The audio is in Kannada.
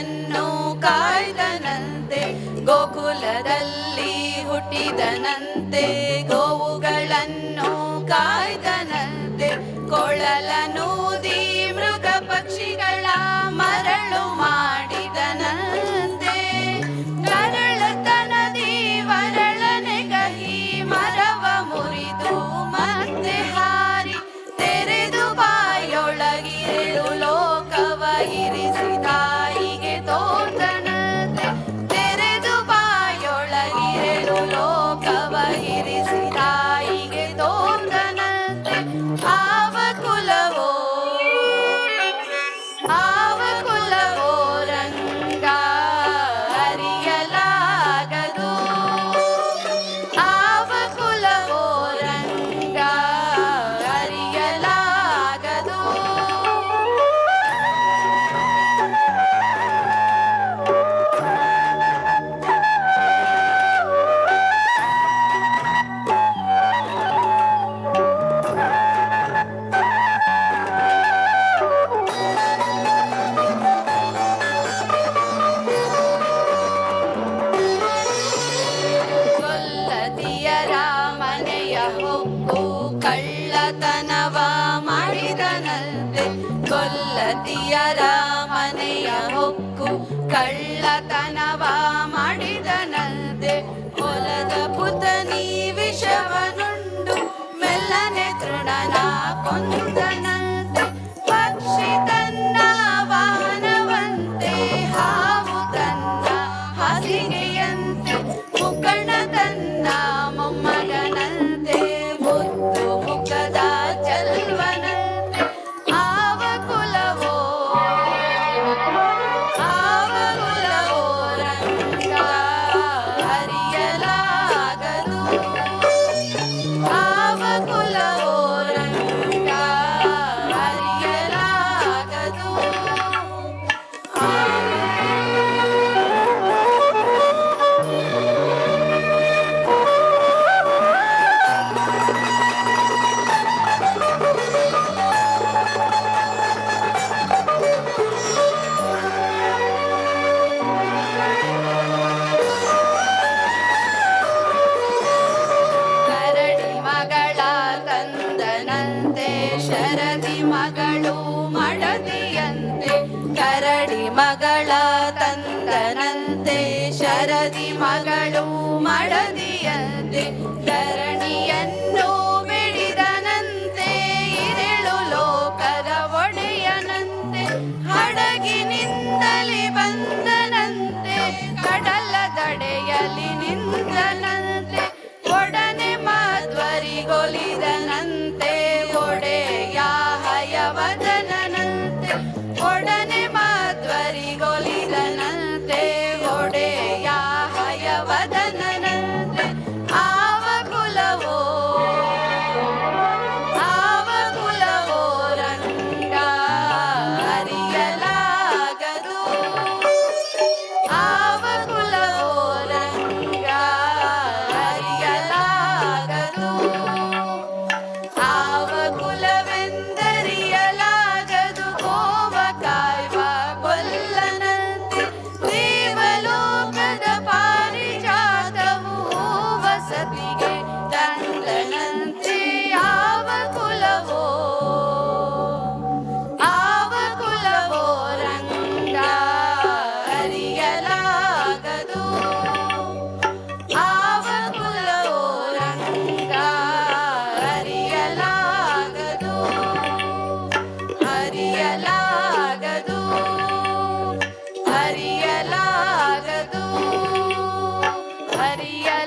ಮಕ್ಕಳನ್ನು ಕಾಯ್ದನಂತೆ ಗೋಕುಲದಲ್ಲಿ ಹುಟ್ಟಿದನಂತೆ. Come on. ಒಪ್ಪು ಕಳ್ಳತನವ ಮಾಡಿದನಂತೆ ಕೊಲ್ಲತಿಯರ ಮನೆಯ ಮಗಳ ತಂದನಂತೆ ಶರದಿ ಮಗಳು ಮಡದಿಯಂತೆ ಧರಣಿಯನ್ನು ಬಿಡಿದನಂತೆ ಇರಳು ಲೋಕದ ಒಡೆಯನಂತೆ ಹಡಗಿನಿಂದಲೇ ಬಂದನಂತೆ ಕಡಲ ದಡೆಯಲ್ಲಿ ನಿಂತನಂತೆ ಒಡನೆ ಮಾಧ್ವರಿಗೊಲಿದನಂತೆ Yeah.